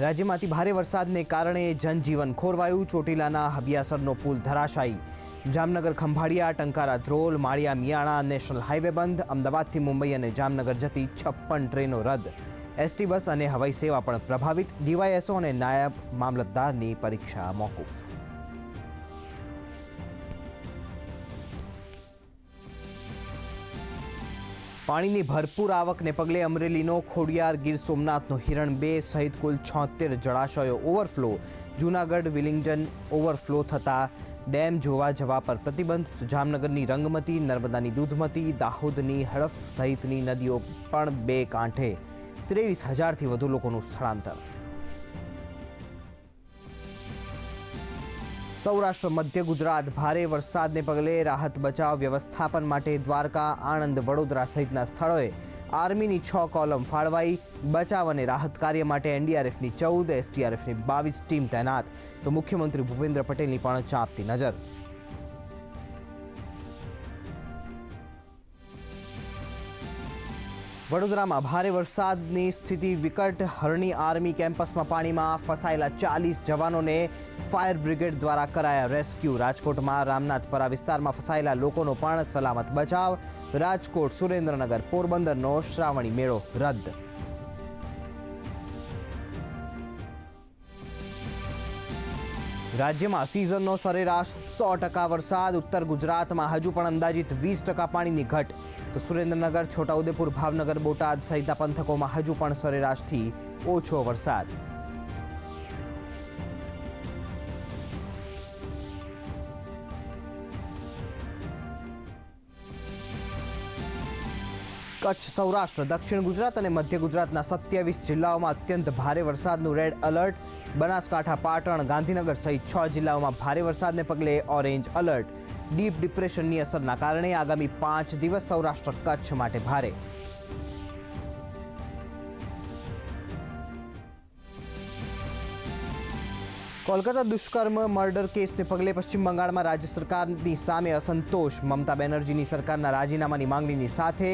રાજ્યમાંથી ભારે વરસાદને કારણે જનજીવન ખોરવાયું. ચોટીલાના હબિયાસરનો પુલ ધરાશાયી. જામનગર ખંભાળિયા, ટંકારા ધ્રોલ, માળિયા, મિયાણા, નેશનલ હાઈવે બંધ. અમદાવાદથી મુંબઈ અને જામનગર જતી છપ્પન ટ્રેનો રદ. એસટી બસ અને હવાઈ સેવા પણ પ્રભાવિત. ડીવાયએસઓ અને નાયબ મામલતદારની પરીક્ષા મોકૂફ. પાણીની ભરપૂર આવકને પગલે અમરેલીનો ખોડિયાર ગીર સોમનાથનો હિરણ બે સહિત કુલ છોતેર જળાશયો ઓવરફ્લો. જૂનાગઢ વિલિંગ્ટન ઓવરફ્લો થતાં ડેમ જોવા જવા પર પ્રતિબંધ. જામનગરની રંગમતી, નર્મદાની દૂધમતી, દાહોદની હડફ સહિતની નદીઓ પણ બે કાંઠે ત્રેવીસ હજારથી વધુ લોકોનું સ્થળાંતર. સૌરાષ્ટ્ર, મધ્ય ગુજરાત, ભારે વરસાદને પગલે રાહત બચાવ વ્યવસ્થાપન માટે દ્વારકા, આણંદ, વડોદરા સહિતના સ્થળોએ આર્મીની છ કોલમ ફાળવાઈ. બચાવ અને રાહત કાર્ય માટે એનડીઆરએફની ચૌદ, એસડીઆરએફની બાવીસ ટીમ તૈનાત. તો મુખ્યમંત્રી ભૂપેન્દ્ર પટેલની પણ ચાંપતી નજર. વડોદરામાં ભારે વરસાદની સ્થિતિ વિકટ. હરણી આર્મી કેમ્પસમાં પાણીમાં ફસાયેલા ચાલીસ જવાનોને ફાયર બ્રિગેડ દ્વારા કરાયા રેસ્ક્યુ. રાજકોટમાં રામનાથપરા વિસ્તારમાં ફસાયેલા લોકોનો પણ સલામત બચાવ. રાજકોટ સુરેન્દ્રનગર પોરબંદરનો શ્રાવણી મેળો રદ. રાજ્યમાં સિઝનનો સરેરાશ સો ટકા વરસાદ. ઉત્તર ગુજરાતમાં હજુ પણ અંદાજિત વીસ ટકા પાણીની ઘટ. તો સુરેન્દ્રનગર, છોટાઉદેપુર, ભાવનગર, બોટાદ સહિતના પંથકોમાં હજુ પણ સરેરાશથી ઓછો વરસાદ. કચ્છ, સૌરાષ્ટ્ર, દક્ષિણ ગુજરાત અને મધ્ય ગુજરાતના સત્યાવીસ જિલ્લાઓમાં અત્યંત ભારે વરસાદનું રેડ અલર્ટ બનાસકાંઠા, પાટણ, ગાંધીનગર સહિત છ જિલ્લાઓમાં ભારે વરસાદને પગલે ઓરેન્જ અલર્ટ ડીપ ડિપ્રેશનની અસરના કારણે આગામી પાંચ દિવસ સૌરાષ્ટ્ર કચ્છ માટે ભારે. કોલકાતા દુષ્કર્મ મર્ડર કેસને પગલે પશ્ચિમ બંગાળમાં રાજ્ય સરકારની સામે અસંતોષ. મમતા બેનર્જીની સરકારના રાજીનામાની માંગણીની સાથે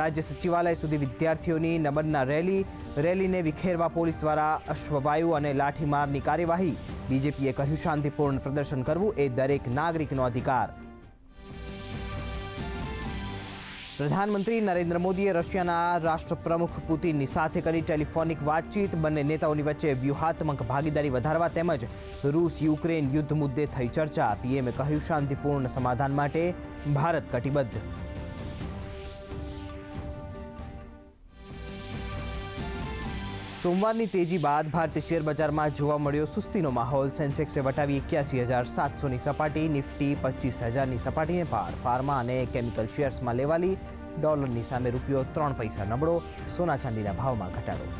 રાજ્ય સચિવાલય સુધી વિદ્યાર્થીઓની નમનના રેલી, રેલીને વિખેરવા પોલીસ દ્વારા અશ્વવાયુ અને લાઠીમારની કાર્યવાહી. બીજેપીએ કહ્યું, શાંતિપૂર્ણ પ્રદર્શન કરવું એ દરેક નાગરિકનો અધિકાર. પ્રધાનમંત્રી નરેન્દ્ર મોદીએ રશિયાના રાષ્ટ્રપ્રમુખ પુતિનની સાથે કરી ટેલિફોનિક વાતચીત. બંને નેતાઓની વચ્ચે વ્યૂહાત્મક ભાગીદારી વધારવા તેમજ રૂસ યુક્રેન યુદ્ધ મુદ્દે થઈ ચર્ચા. પીએમે કહ્યું, શાંતિપૂર્ણ સમાધાન માટે ભારત કટિબદ્ધ. સોમવારની તેજી બાદ ભારતીય શેર બજારમાં જોવા મળ્યો સુસ્તીનો માહોલ. સેન્સેક્સે વટાવી એક્યાસી હજાર સાતસોની સપાટી, નિફ્ટી પચીસ હજારની સપાટીને પાર. ફાર્મા અને કેમિકલ શેર્સમાં લેવાલી ડોલરની સામે રૂપિયો ત્રણ પૈસા નબળો, સોના ચાંદીના ભાવમાં ઘટાડો.